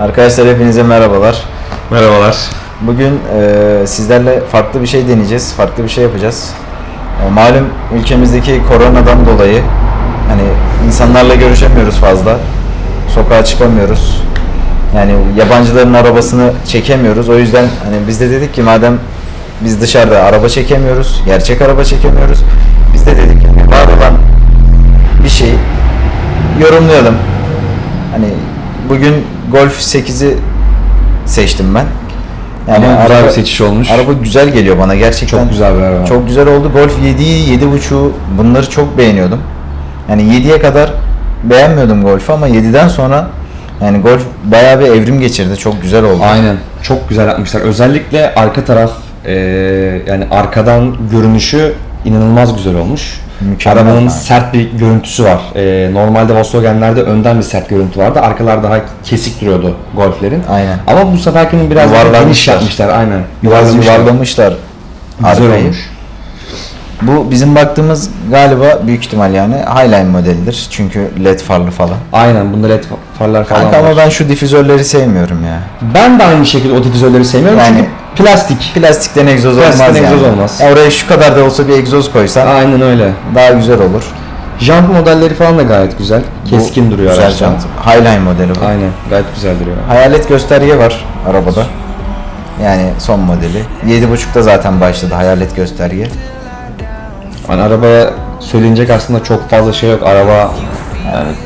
Arkadaşlar hepinize merhabalar. Merhabalar. Bugün e, sizlerle farklı bir şey deneyeceğiz, farklı bir şey yapacağız. E, malum ülkemizdeki koronadan dolayı hani insanlarla görüşemiyoruz fazla, sokağa çıkamıyoruz. Yani yabancıların arabasını çekemiyoruz. O yüzden hani biz de dedik ki madem biz dışarıda araba çekemiyoruz, gerçek araba çekemiyoruz. Biz de dedik ki var olan bir şeyi yorumlayalım. Hani bugün Golf 8'i seçtim ben. Yani Ama güzel araba, bir seçiş olmuş. Araba güzel geliyor bana gerçekten. Çok güzel bir araba. Çok güzel oldu. Golf 7'yi, 7.5'u bunları çok beğeniyordum. Yani 7'ye kadar beğenmiyordum Golf'ü ama 7'den sonra yani Golf bayağı bir evrim geçirdi. Çok güzel oldu. Aynen. Çok güzel yapmışlar. Özellikle arka taraf eee, yani arkadan görünüşü inanılmaz güzel olmuş. Mükemmel Arabanın yani. sert bir görüntüsü var. Eee, normalde Volkswagen'lerde önden bir sert görüntü vardı. Arkalar daha kesik duruyordu Golf'lerin. Aynen. Ama bu seferkinin biraz daha geniş yapmışlar. Aynen. Biraz Yuvarlamışlar. yuvarlamışlar Güzel arkayı. olmuş. Bu bizim baktığımız galiba büyük ihtimal yani Highline modelidir. Çünkü led farlı falan. Aynen. Bunda led farlar falan Kanka var. ama ben şu difüzörleri sevmiyorum ya. Ben de aynı şekilde o difüzörleri sevmiyorum Yani- çünkü plastik. Plastikten egzoz Plastikten olmaz yani. egzoz olmaz. Ya oraya şu kadar da olsa bir egzoz koysan Aynen öyle. daha güzel olur. Jant modelleri falan da gayet güzel. Keskin duruyor güzel araçta. jant. Highline modeli bu. Aynen. Gayet güzel duruyor. Hayalet gösterge var arabada. Yani son modeli. 7.5'ta zaten başladı hayalet gösterge. Hani arabaya söylenecek aslında çok fazla şey yok. Araba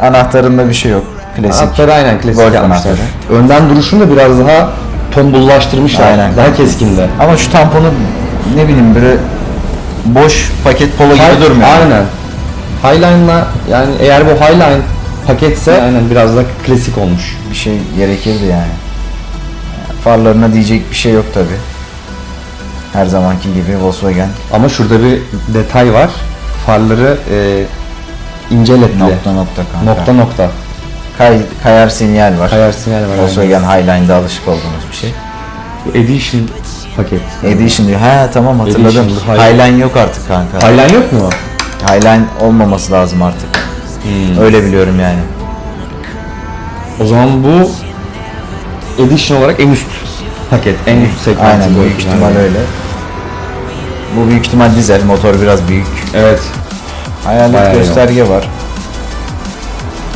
anahtarında bir şey yok. Klasik. anahtarı aynen klasik Golf yapmışlar. anahtarı. Önden duruşunu da biraz daha tombullaştırmışlar. Aynen. Daha keskindi. Ama şu tamponu ne bileyim böyle boş paket polo gibi durmuyor. Aynen. Highline'la yani eğer bu Highline paketse aynen biraz da klasik olmuş. Bir şey gerekirdi yani. Yani Farlarına diyecek bir şey yok tabi. Her zamanki gibi Volkswagen Ama şurada bir detay var. Farları e, ince ledli. nokta nokta kanka. Nokta nokta. Kay, kayar sinyal var. Kayar sinyal var. Volkswagen Highline'da alışık olduğumuz bir şey. Bu Edition paket. Edition diyor. He tamam hatırladım. Edition, Highline. Highline yok artık kanka. Highline yok mu? Highline olmaması lazım artık. Hmm. Öyle biliyorum yani. O zaman bu Edition olarak en üst paket, en üst segment. Aynen bu büyük yani. ihtimal öyle. Bu büyük ihtimal dizel, motor biraz büyük. Evet. Hayalet Bayağı gösterge var.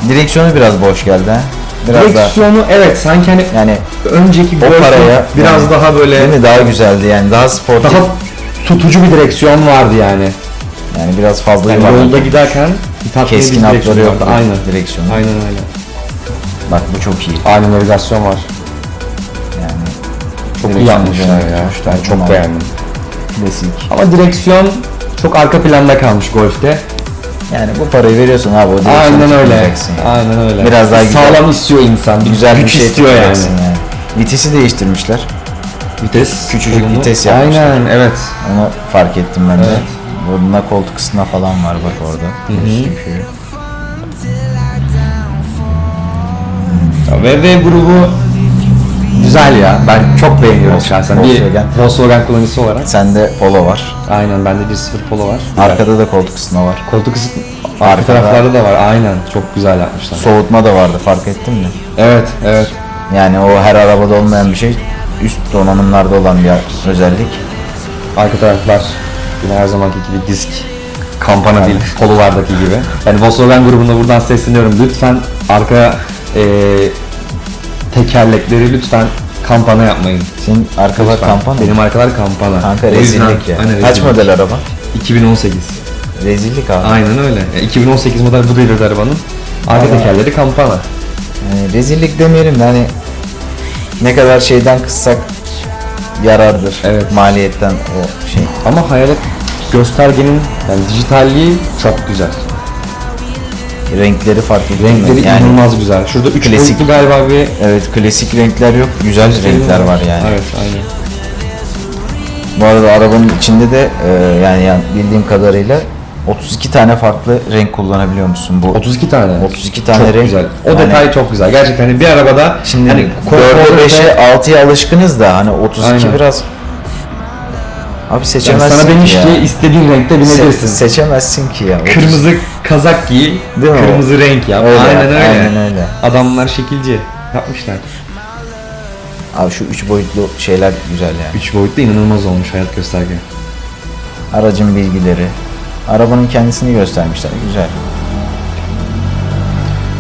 Direksiyonu biraz boş geldi ha. Biraz daha Direksiyonu evet sanki hani yani önceki o paraya biraz yani, daha böyle değil mi daha güzeldi yani daha sportif. daha tutucu bir direksiyon vardı yani. yani biraz fazla Yani yuvarlak. yolda giderken hitap Keskin hatları direksiyon yok. Aynen. direksiyonu. Aynen öyle. Bak bu çok iyi. Aynı navigasyon var. Yani Çok iyi Direksiyon yapmışlar güzel, ya. Ben çok beğendim. klasik. Ama direksiyon çok arka planda kalmış Golf'te. Yani bu parayı veriyorsun abi o Aynen öyle. yani. Aynen öyle. Biraz daha güzel- sağlam istiyor insan. Güzel bir güç şey istiyor yani. yani. Vitesi değiştirmişler. Vites. Küçücük kolunu- vites yapmışlar. Aynen evet. Onu fark ettim ben de. Evet. Burnuna koltuk ısıtma falan var bak orada. Gözüküyor. Ya VV grubu güzel ya. Ben çok beğeniyorum şahsen. Volkswagen. Bir Volkswagen kullanıcısı olarak. Sende Polo var. Aynen bende 1.0 Polo var. Arkada da koltuk ısıtma var. Koltuk ısıt arka taraflarda da var. Aynen. Çok güzel yapmışlar. Soğutma da vardı fark ettin mi? Evet, evet. Yani o her arabada olmayan bir şey. Üst donanımlarda olan bir özellik. Arka taraflar yine her zamanki gibi disk kampana değil, pololardaki gibi. Yani Volkswagen grubuna buradan sesleniyorum. Lütfen arka eee tekerlekleri lütfen kampana yapmayın. Senin arkalar Lütfen. kampanya. Benim arkalar kampana. Kanka O yüzden- rezillik ya. Aynen, Kaç rezillik. model araba? 2018. Rezillik abi. Aynen öyle. Yani 2018 model bu devlet arabanın. Arka Aynen. tekerleri kampana. Yani rezillik demeyelim de hani ne kadar şeyden kıssak yarardır. Evet. Maliyetten o şey. Ama hayalet göstergenin yani dijitalliği çok güzel. Renkleri fark ediyor. Renkleri yani, inanılmaz güzel. Şurada 3 Klasik. galiba bir Evet klasik renkler yok. Güzel renkler var yani. Evet, aynen. Bu arada arabanın içinde de e, yani, yani bildiğim kadarıyla 32 tane farklı renk kullanabiliyor musun? Bu 32 tane. 32 tane çok renk. güzel. O Yani detay çok güzel. Gerçekten hani bir arabada Şimdi hani 4'e konforlu 5'e ve- 6'ya alışkınız da hani 32 Aynen. biraz Abi yani seçemezsin sana demiş ki istediğin renkte Se- binebilirsin. seçemezsin ki ya. Kırmızı kazak giy, Değil mi o? kırmızı renk yap. Öyle aynen öyle. aynen öyle. Adamlar şekilci yapmışlar. Abi şu üç boyutlu şeyler güzel yani. 3 boyutlu inanılmaz olmuş hayat gösterge. Aracın bilgileri, arabanın kendisini göstermişler. Güzel.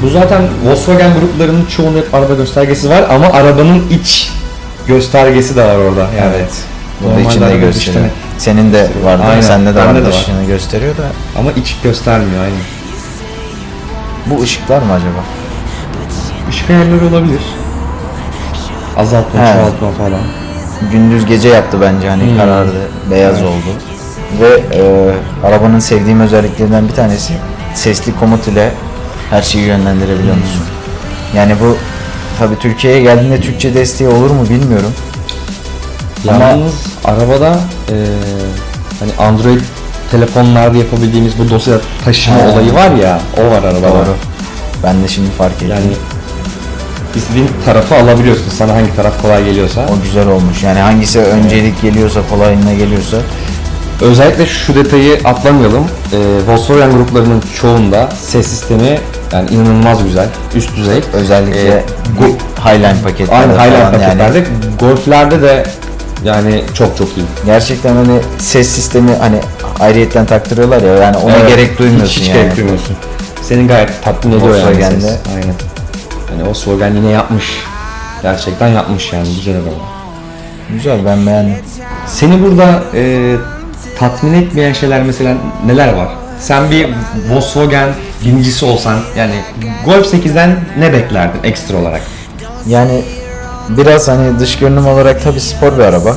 Bu zaten Volkswagen gruplarının çoğunun hep araba göstergesi var ama arabanın iç göstergesi de var orada. Yani evet. Burada normalde içinde gösteriyor. dışını- Senin de vardı. Aynen, Sende de bende var. de var. Dışını gösteriyor da. Ama iç göstermiyor aynı. Bu ışıklar mı acaba? Işık ayarları olabilir. Azaltma, He. çoğaltma falan. Gündüz gece yaptı bence hani Hmm. karardı. Beyaz Evet. oldu. Ve e, arabanın sevdiğim özelliklerinden bir tanesi sesli komut ile her şeyi yönlendirebiliyor Hmm. musun? Yani bu tabi Türkiye'ye geldiğinde Türkçe desteği olur mu bilmiyorum. Yalnız arabada eee hani Android telefonlarda yapabildiğimiz bu dosya taşıma He. olayı var ya, o var arabada. Doğru. Ben de şimdi fark ettim. Yani istediğin tarafı alabiliyorsun. Sana hangi taraf kolay geliyorsa. o güzel olmuş. Yani hangisi öncelik geliyorsa, kolayına geliyorsa Özellikle şu detayı atlamayalım. Ee, Volkswagen gruplarının çoğunda ses sistemi yani inanılmaz güzel, üst düzey. özellikle Ee, bu Highline paketlerde Aynı falan Highline yani paketlerde, Golf'lerde de yani çok çok iyi. gerçekten hani ses sistemi hani ayrıyetten taktırıyorlar ya yani ona Evet, gerek duymuyorsun hiç, hiç yani. gerek duymuyorsun. Seni gayet tatmin ediyor yani Volkswagen'de. ses. Aynen. Yani Volkswagen yine yapmış. Gerçekten yapmış yani güzel araba. Güzel ben beğendim. Seni burada e, tatmin etmeyen şeyler mesela neler var? Sen bir Volkswagen binicisi olsan yani Golf 8'den ne beklerdin ekstra olarak? Yani biraz hani dış görünüm olarak tabii spor bir araba.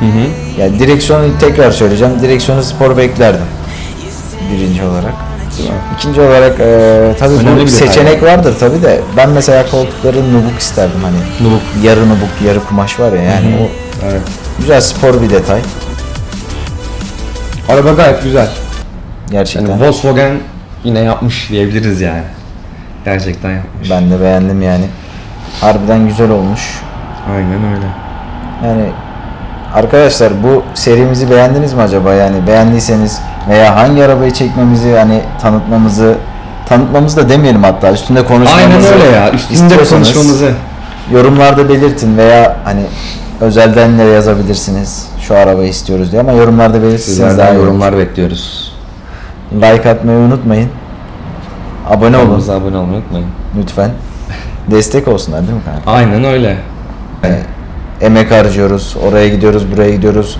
Hı hı. Yani direksiyonu tekrar söyleyeceğim. Direksiyonu spor beklerdim. Birinci olarak. İkinci olarak e, tabii Önemli bu bir detay. seçenek vardır tabii de ben mesela koltukları nubuk isterdim hani. Nubuk. Yarı nubuk, yarı kumaş var ya yani o Evet. güzel spor bir detay Araba gayet güzel. gerçekten. Yani Volkswagen yine yapmış diyebiliriz yani. Gerçekten yapmış. ben de beğendim yani. Harbiden güzel olmuş. Aynen öyle. Yani arkadaşlar bu serimizi beğendiniz mi acaba? Yani beğendiyseniz veya hangi arabayı çekmemizi hani tanıtmamızı tanıtmamızı da demeyelim hatta üstünde konuşmamızı Aynen öyle ya. Üstünde konuşmamızı. yorumlarda belirtin veya hani özelden de yazabilirsiniz. Şu arabayı istiyoruz diye ama yorumlarda belirtirseniz daha iyi olur. yorumlar bekliyoruz. Like atmayı unutmayın. Abone olun abone olmayı unutmayın. lütfen. Destek olsunlar değil mi kanka? Aynen öyle. Yani emek harcıyoruz, oraya gidiyoruz, buraya gidiyoruz.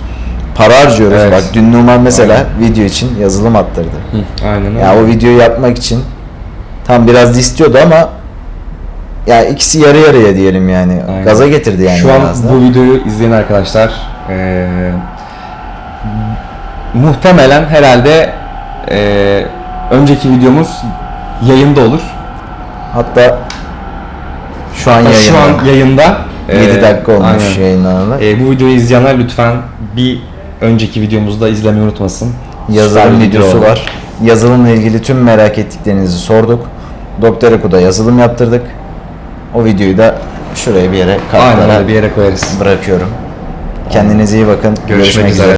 Para harcıyoruz. Evet. Bak dün Numan mesela video için yazılım attırdı. Hı, aynen öyle. Ya o videoyu yapmak için tam biraz istiyordu ama ya ikisi yarı yarıya diyelim yani. Aynen. Gaza getirdi yani Şu an da. bu videoyu izleyen arkadaşlar eee, muhtemelen herhalde eee, önceki videomuz yayında olur. Hatta şu an Hatta yayında. Şu an yayında. 7 eee, dakika olmuş aynen. yayınlanalı. Eee, bu videoyu izleyenler lütfen bir önceki videomuzu da izlemeyi unutmasın. Yazılım videosu var. Yazılımla ilgili tüm merak ettiklerinizi sorduk. Doktor Eku'da yazılım yaptırdık. O videoyu da şuraya bir yere öyle bir yere koyarız. bırakıyorum. Kendinize iyi bakın. Görüşmek üzere.